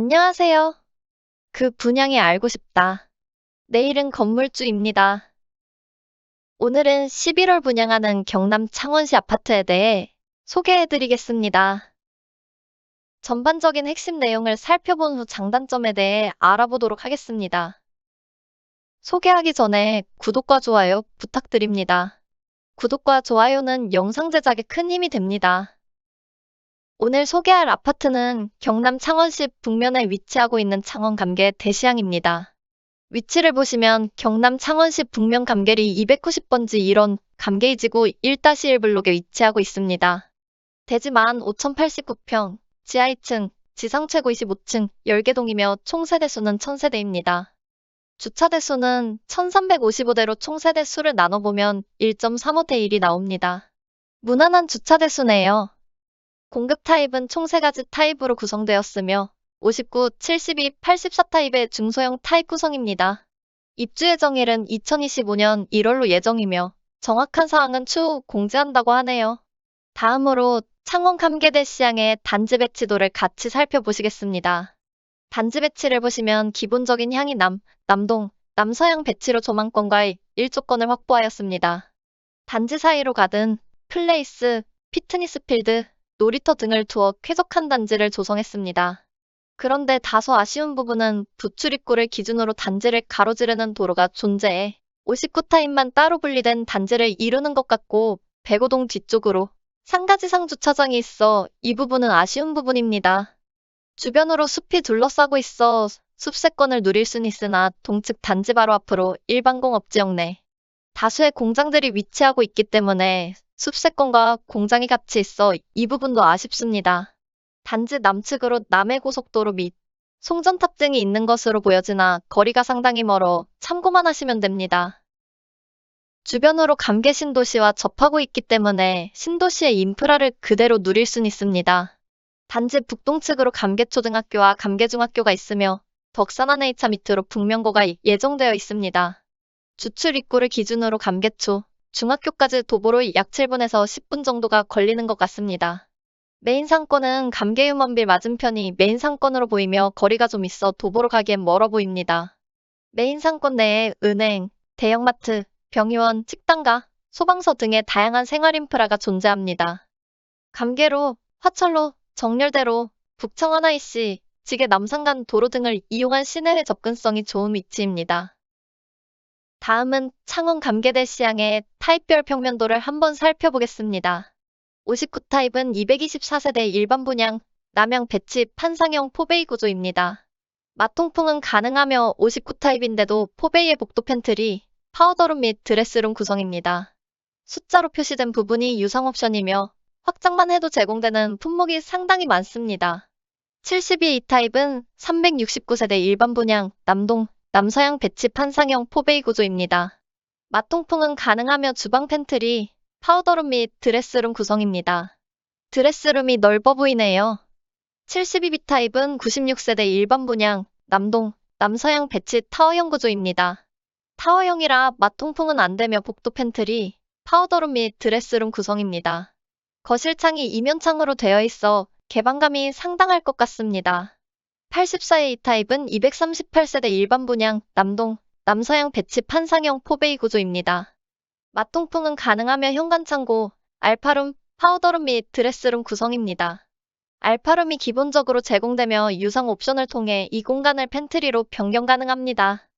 안녕하세요. 그 분양이 알고 싶다. 내일은 건물주입니다. 오늘은 11월 분양하는 경남 창원시 아파트에 대해 소개해드리겠습니다. 전반적인 핵심 내용을 살펴본 후 장단점에 대해 알아보도록 하겠습니다. 소개하기 전에 구독과 좋아요 부탁드립니다. 구독과 좋아요는 영상 제작에 큰 힘이 됩니다. 오늘 소개할 아파트는 경남 창원시 북면에 위치하고 있는 창원 감계 대시양입니다. 위치를 보시면 경남 창원시 북면 감계리 290번지 1원 감계이지구 1-1블록에 위치하고 있습니다. 대지 15,089평, 지하 2층, 지상 최고 25층, 10개동이며 총 세대수는 1000세대입니다. 주차 대수는 1355대로 총 세대 수를 나눠보면 1.35대 1이 나옵니다. 무난한 주차 대수네요. 공급 타입은 총 3가지 타입으로 구성되었으며 59, 72, 84 타입의 중소형 타입 구성입니다. 입주 예정일은 2025년 1월로 예정이며 정확한 사항은 추후 공지한다고 하네요. 다음으로 창원 감계대 시향의 단지 배치도를 같이 살펴보시겠습니다. 단지 배치를 보시면 기본적인 향이 남, 남동, 남서양 배치로 조망권과 일조권을 확보하였습니다. 단지 사이로 가든 플레이스, 피트니스 필드, 놀이터 등을 두어 쾌적한 단지를 조성했습니다. 그런데 다소 아쉬운 부분은 부출 입구를 기준으로 단지를 가로지르는 도로가 존재해 59타입만 따로 분리된 단지를 이루는 것 같고 백오동 뒤쪽으로 상가지상 주차장이 있어 이 부분은 아쉬운 부분입니다. 주변으로 숲이 둘러싸고 있어 숲세권을 누릴 순 있으나 동측 단지 바로 앞으로 일반 공업지역 내 다수의 공장들이 위치하고 있기 때문에 숲세권과 공장이 같이 있어 이 부분도 아쉽습니다. 단지 남측으로 남해고속도로 및 송전탑 등이 있는 것으로 보여지나 거리가 상당히 멀어 참고만 하시면 됩니다. 주변으로 감계 신도시와 접하고 있기 때문에 신도시의 인프라를 그대로 누릴 순 있습니다. 단지 북동측으로 감계초등학교와 감계중학교가 있으며 덕산한 A차 밑으로 북면고가 예정되어 있습니다. 주출 입구를 기준으로 감계초, 중학교까지 도보로 약 7분에서 10분 정도가 걸리는 것 같습니다. 메인 상권은 감계유먼빌 맞은편이 메인 상권으로 보이며 거리가 좀 있어 도보로 가기엔 멀어 보입니다. 메인 상권 내에 은행, 대형마트, 병의원, 식당가, 소방서 등의 다양한 생활 인프라가 존재합니다. 감계로, 화철로, 정렬대로, 북청원 IC, 지계 남산간 도로 등을 이용한 시내회 접근성이 좋은 위치입니다. 다음은 창원 감계대 시향의 타입별 평면도를 한번 살펴보겠습니다. 59타입은 224세대 일반 분양, 남양 배치 판상형 포베이 구조입니다. 마통풍은 가능하며 59타입인데도 포베이의 복도 팬트리, 파우더룸 및 드레스룸 구성입니다. 숫자로 표시된 부분이 유상 옵션이며 확장만 해도 제공되는 품목이 상당히 많습니다. 72타입은 369세대 일반 분양, 남동, 남서양 배치 판상형 포베이 구조입니다. 마통풍은 가능하며 주방 팬트리, 파우더룸 및 드레스룸 구성입니다. 드레스룸이 넓어 보이네요. 72B 타입은 96세대 일반 분양, 남동, 남서양 배치 타워형 구조입니다. 타워형이라 마통풍은 안되며 복도 팬트리, 파우더룸 및 드레스룸 구성입니다. 거실창이 이면창으로 되어 있어 개방감이 상당할 것 같습니다. 84의 이 타입은 238세대 일반 분양, 남동, 남서양 배치 판상형 포베이 구조입니다. 마통풍은 가능하며 현관창고, 알파룸, 파우더룸 및 드레스룸 구성입니다. 알파룸이 기본적으로 제공되며 유상 옵션을 통해 이 공간을 팬트리로 변경 가능합니다.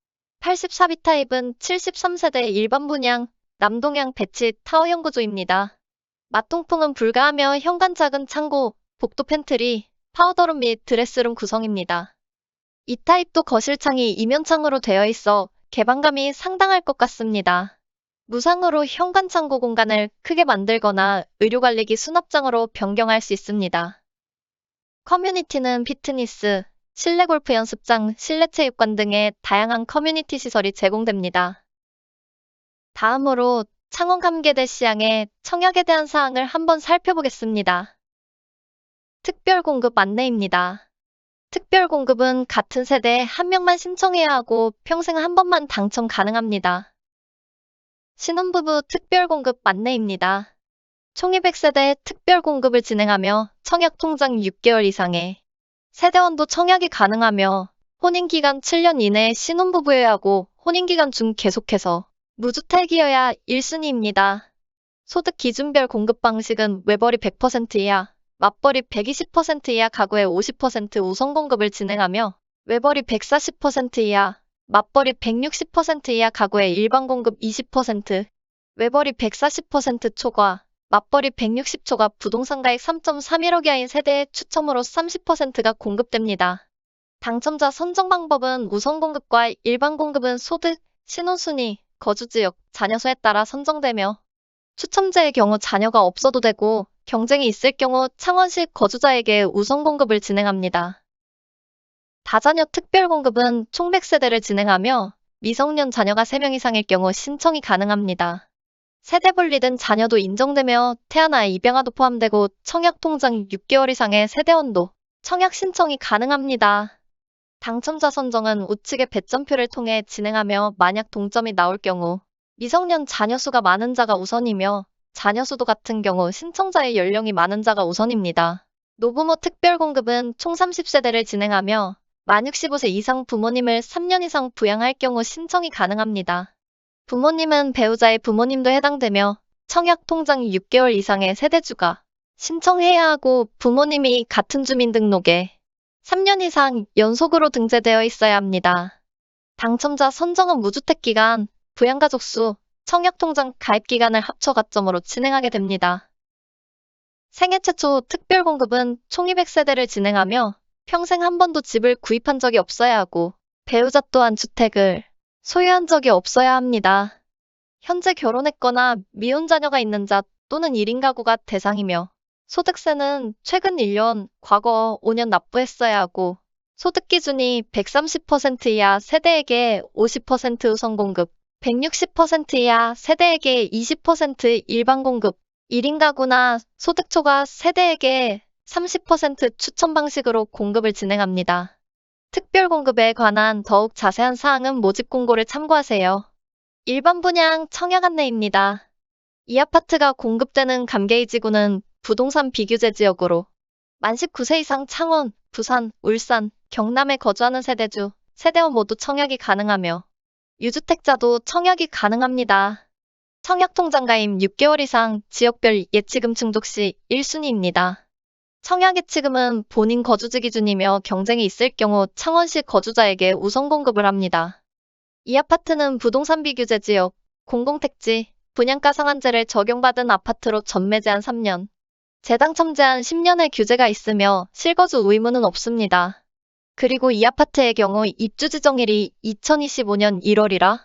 84B 타입은 73세대 일반 분양, 남동양 배치 타워형 구조입니다. 마통풍은 불가하며 현관 작은 창고, 복도 팬트리, 파우더룸 및 드레스룸 구성입니다. 이 타입도 거실창이 이면창으로 되어 있어 개방감이 상당할 것 같습니다. 무상으로 현관 창고 공간을 크게 만들거나 의료관리기 수납장으로 변경할 수 있습니다. 커뮤니티는 피트니스, 실내 골프 연습장, 실내 체육관 등의 다양한 커뮤니티 시설이 제공됩니다. 다음으로 창원 감계대 시향의 청약에 대한 사항을 한번 살펴보겠습니다. 특별 공급 안내입니다. 특별 공급은 같은 세대에 한 명만 신청해야 하고 평생 한 번만 당첨 가능합니다. 신혼부부 특별 공급 안내입니다. 총 200세대 특별 공급을 진행하며 청약 통장 6개월 이상의 세대원도 청약이 가능하며 혼인기간 7년 이내에 신혼부부여야 하고 혼인기간 중 계속해서 무주택이어야 1순위입니다. 소득 기준별 공급 방식은 외벌이 100% 이하, 맞벌이 120% 이하 가구에 50% 우선 공급을 진행하며 외벌이 140% 이하, 맞벌이 160% 이하 가구에 일반 공급 20%, 외벌이 140% 초과, 맞벌이 160초가 부동산 가액 3.31억 이하인 세대의 추첨으로 30%가 공급됩니다. 당첨자 선정 방법은 우선 공급과 일반 공급은 소득, 신혼순위, 거주지역, 자녀 수에 따라 선정되며 추첨제의 경우 자녀가 없어도 되고 경쟁이 있을 경우 창원시 거주자에게 우선 공급을 진행합니다. 다자녀 특별 공급은 총 100세대를 진행하며 미성년 자녀가 3명 이상일 경우 신청이 가능합니다. 세대 분리된 자녀도 인정되며 태아나 입양아도 포함되고 청약 통장 6개월 이상의 세대원도 청약 신청이 가능합니다. 당첨자 선정은 우측의 배점표를 통해 진행하며 만약 동점이 나올 경우 미성년 자녀 수가 많은 자가 우선이며 자녀 수도 같은 경우 신청자의 연령이 많은 자가 우선입니다. 노부모 특별 공급은 총 30세대를 진행하며 만 65세 이상 부모님을 3년 이상 부양할 경우 신청이 가능합니다. 부모님은 배우자의 부모님도 해당되며 청약 통장 6개월 이상의 세대주가 신청해야 하고 부모님이 같은 주민등록에 3년 이상 연속으로 등재되어 있어야 합니다. 당첨자 선정은 무주택 기간, 부양가족 수, 청약통장 가입 기간을 합쳐 가점으로 진행하게 됩니다. 생애 최초 특별 공급은 총 200세대를 진행하며 평생 한 번도 집을 구입한 적이 없어야 하고 배우자 또한 주택을 소유한 적이 없어야 합니다. 현재 결혼했거나 미혼 자녀가 있는 자 또는 1인 가구가 대상이며 소득세는 최근 1년, 과거 5년 납부했어야 하고 소득 기준이 130% 이하 세대에게 50% 우선 공급, 160% 이하 세대에게 20% 일반 공급, 1인 가구나 소득 초과 세대에게 30% 추천 방식으로 공급을 진행합니다. 특별 공급에 관한 더욱 자세한 사항은 모집 공고를 참고하세요. 일반 분양 청약 안내입니다. 이 아파트가 공급되는 감개이 지구는 부동산 비규제 지역으로 만 19세 이상 창원, 부산, 울산, 경남에 거주하는 세대주, 세대원 모두 청약이 가능하며 유주택자도 청약이 가능합니다. 청약통장 가입 6개월 이상 지역별 예치금 충족 시 1순위입니다. 청약 예치금은 본인 거주지 기준이며 경쟁이 있을 경우 창원시 거주자에게 우선 공급을 합니다. 이 아파트는 부동산 비규제 지역, 공공택지, 분양가 상한제를 적용받은 아파트로 전매 제한 3년, 재당첨 제한 10년의 규제가 있으며 실거주 의무는 없습니다. 그리고 이 아파트의 경우 입주 지정일이 2025년 1월이라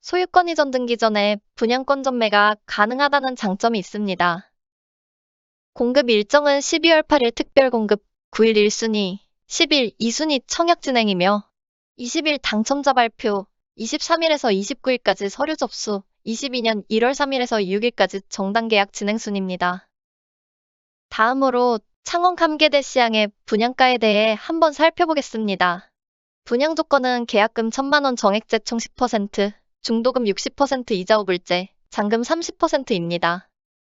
소유권 이전 등기 전에 분양권 전매가 가능하다는 장점이 있습니다. 공급 일정은 12월 8일 특별 공급, 9일 1순위, 10일 2순위 청약 진행이며 20일 당첨자 발표, 23일에서 29일까지 서류 접수, 22년 1월 3일에서 6일까지 정당 계약 진행 순입니다. 다음으로 창원 감계대 시향의 분양가에 대해 한번 살펴보겠습니다. 분양 조건은 계약금 1천만원 정액제 총 10%, 중도금 60% 이자 후불제, 잔금 30%입니다.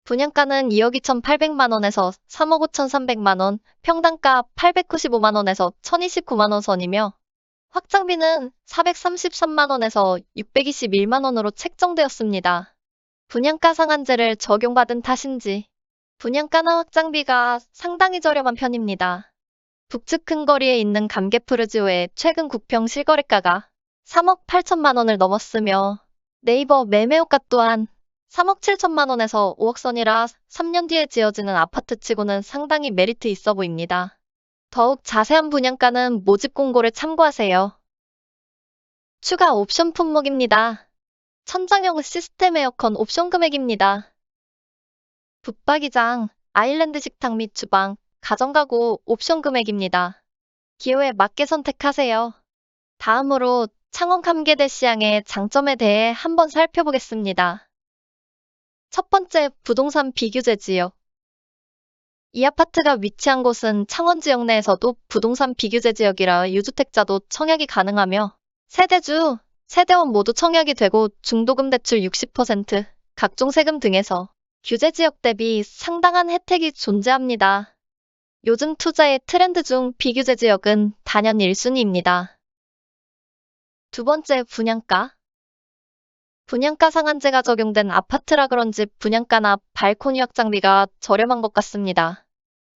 분양가는 2억 2,800만원에서 3억 5,300만원, 평당가 895만원에서 1,029만원 선이며 확장비는 433만원에서 621만원으로 책정되었습니다. 분양가 상한제를 적용받은 탓인지 분양가나 확장비가 상당히 저렴한 편입니다. 북측 큰 거리에 있는 감개푸르지오의 최근 국평 실거래가가 3억 8천만 원을 넘었으며 네이버 매매호가 또한 3억 7천만 원에서 5억 선이라 3년 뒤에 지어지는 아파트치고는 상당히 메리트 있어 보입니다. 더욱 자세한 분양가는 모집 공고를 참고하세요. 추가 옵션 품목입니다. 천장형 시스템 에어컨 옵션 금액입니다. 붙박이장, 아일랜드 식탁 및 주방, 가정가구 옵션 금액입니다. 기호에 맞게 선택하세요. 다음으로 창원 감계대 시향의 장점에 대해 한번 살펴보겠습니다. 첫 번째, 부동산 비규제 지역. 이 아파트가 위치한 곳은 창원 지역 내에서도 부동산 비규제 지역이라 유주택자도 청약이 가능하며 세대주, 세대원 모두 청약이 되고 중도금 대출 60%, 각종 세금 등에서 규제 지역 대비 상당한 혜택이 존재합니다. 요즘 투자의 트렌드 중 비규제 지역은 단연 1순위입니다. 두 번째, 분양가. 분양가 상한제가 적용된 아파트라 그런지 분양가나 발코니 확장비가 저렴한 것 같습니다.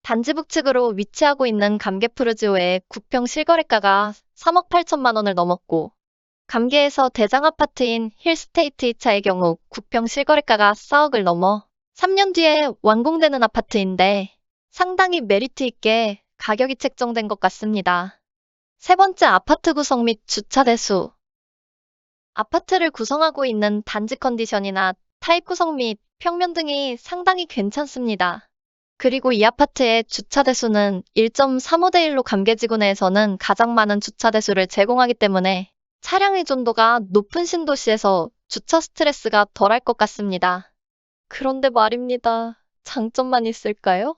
단지 북측으로 위치하고 있는 감개푸르지오의 국평 실거래가가 3억 8천만 원을 넘었고, 감계에서 대장 아파트인 힐스테이트 2차의 경우 국평 실거래가가 4억을 넘어 3년 뒤에 완공되는 아파트인데 상당히 메리트 있게 가격이 책정된 것 같습니다. 세 번째 아파트 구성 및 주차 대수. 아파트를 구성하고 있는 단지 컨디션이나 타입 구성 및 평면 등이 상당히 괜찮습니다. 그리고 이 아파트의 주차 대수는 1.35대 1로 감계지구 내에서는 가장 많은 주차 대수를 제공하기 때문에 차량 의존도가 높은 신도시에서 주차 스트레스가 덜할 것 같습니다. 그런데 말입니다. 장점만 있을까요?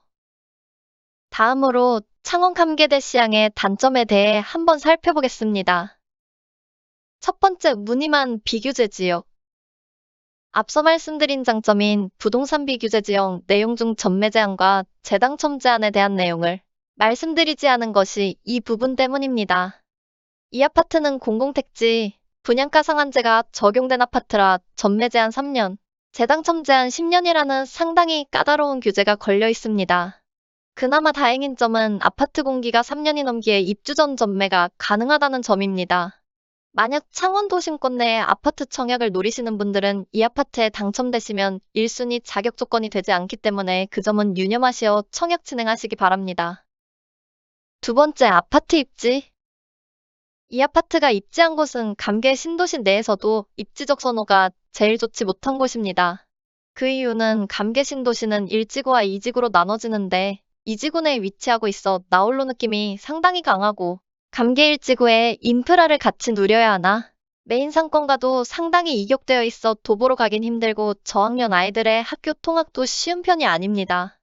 다음으로 창원 감계대 시향의 단점에 대해 한번 살펴보겠습니다. 첫 번째, 무늬만 비규제 지역. 앞서 말씀드린 장점인 부동산 비규제 지역 내용 중 전매 제한과 재당첨 제한에 대한 내용을 말씀드리지 않은 것이 이 부분 때문입니다. 이 아파트는 공공택지, 분양가 상한제가 적용된 아파트라 전매 제한 3년, 재당첨 제한 10년이라는 상당히 까다로운 규제가 걸려 있습니다. 그나마 다행인 점은 아파트 공기가 3년이 넘기에 입주 전 전매가 가능하다는 점입니다. 만약 창원 도심권 내에 아파트 청약을 노리시는 분들은 이 아파트에 당첨되시면 1순위 자격 조건이 되지 않기 때문에 그 점은 유념하시어 청약 진행하시기 바랍니다. 두 번째, 아파트 입지. 이 아파트가 입지한 곳은 감계 신도시 내에서도 입지적 선호가 제일 좋지 못한 곳입니다. 그 이유는 감계 신도시는 1지구와 2지구로 나눠지는데 2지구 내에 위치하고 있어 나홀로 느낌이 상당히 강하고 감계 1지구에 인프라를 같이 누려야 하나 메인 상권과도 상당히 이격되어 있어 도보로 가긴 힘들고 저학년 아이들의 학교 통학도 쉬운 편이 아닙니다.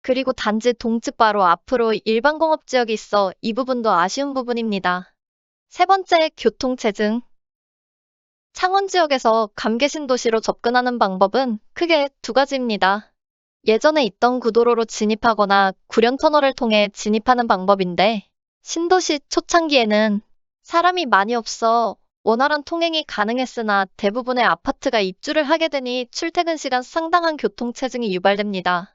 그리고 단지 동측 바로 앞으로 일반 공업 지역이 있어 이 부분도 아쉬운 부분입니다. 세 번째, 교통체증. 창원 지역에서 감계신 도시로 접근하는 방법은 크게 두 가지입니다. 예전에 있던 구도로로 진입하거나 구련터널을 통해 진입하는 방법인데, 신도시 초창기에는 사람이 많이 없어 원활한 통행이 가능했으나 대부분의 아파트가 입주를 하게 되니 출퇴근 시간 상당한 교통체증이 유발됩니다.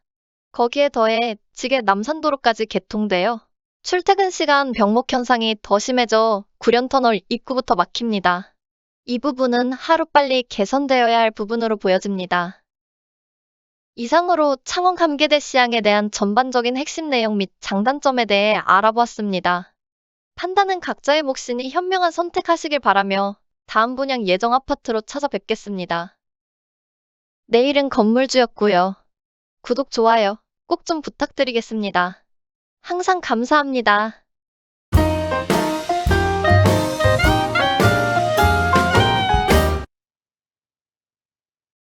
거기에 더해 지게 남산도로까지 개통되어 출퇴근 시간 병목 현상이 더 심해져 구련터널 입구부터 막힙니다. 이 부분은 하루빨리 개선되어야 할 부분으로 보여집니다. 이상으로 창원 감계대 시향에 대한 전반적인 핵심 내용 및 장단점에 대해 알아보았습니다. 판단은 각자의 몫이니 현명한 선택하시길 바라며 다음 분양 예정 아파트로 찾아뵙겠습니다. 내일은 건물주였고요. 구독, 좋아요 꼭 좀 부탁드리겠습니다. 항상 감사합니다.